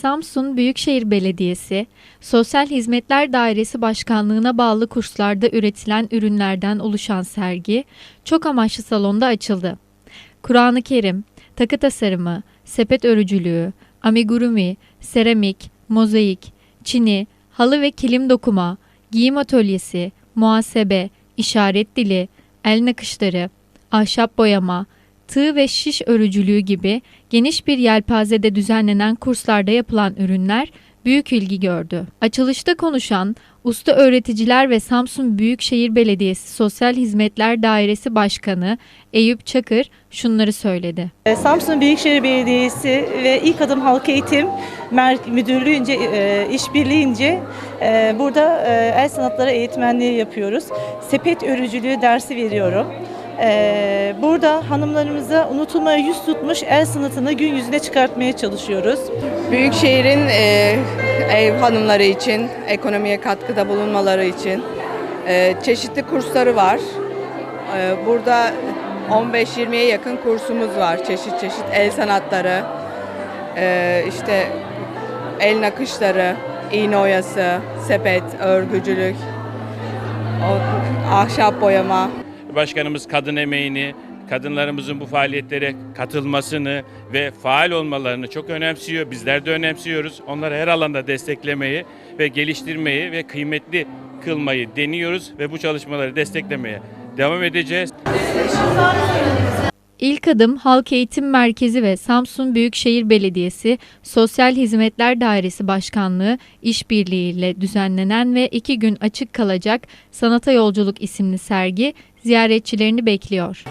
Samsun Büyükşehir Belediyesi, Sosyal Hizmetler Dairesi Başkanlığı'na bağlı kurslarda üretilen ürünlerden oluşan sergi, çok amaçlı salonda açıldı. Kur'an-ı Kerim, takı tasarımı, sepet örücülüğü, amigurumi, seramik, mozaik, çini, halı ve kilim dokuma, giyim atölyesi, muhasebe, işaret dili, el nakışları, ahşap boyama, tığ ve şiş örücülüğü gibi geniş bir yelpazede düzenlenen kurslarda yapılan ürünler büyük ilgi gördü. Açılışta konuşan usta öğreticiler ve Samsun Büyükşehir Belediyesi Sosyal Hizmetler Dairesi Başkanı Eyüp Çakır şunları söyledi. Ee, Samsun Büyükşehir Belediyesi ve İlk Adım Halk Eğitim Müdürlüğü'nce e, işbirliğince e, burada e, el sanatları eğitmenliği yapıyoruz. Sepet örücülüğü dersi veriyorum. E, burada hanımlarımıza unutulmaya yüz tutmuş el sanatını gün yüzüne çıkartmaya çalışıyoruz. Büyükşehir'in e, ev hanımları için, ekonomiye katkıda bulunmaları için e, çeşitli kursları var. E, burada 15-20'ye yakın kursumuz var. Çeşit çeşit el sanatları, e, işte el nakışları, iğne oyası, sepet, örgücülük, ahşap boyama. Başkanımız kadın emeğini, kadınlarımızın bu faaliyetlere katılmasını ve faal olmalarını çok önemsiyor. Bizler de önemsiyoruz. Onları her alanda desteklemeyi ve geliştirmeyi ve kıymetli kılmayı deniyoruz ve bu çalışmaları desteklemeye devam edeceğiz. İlk Adım Halk Eğitim Merkezi ve Samsun Büyükşehir Belediyesi Sosyal Hizmetler Dairesi Başkanlığı işbirliğiyle düzenlenen ve iki gün açık kalacak Sanata Yolculuk isimli sergi ziyaretçilerini bekliyor.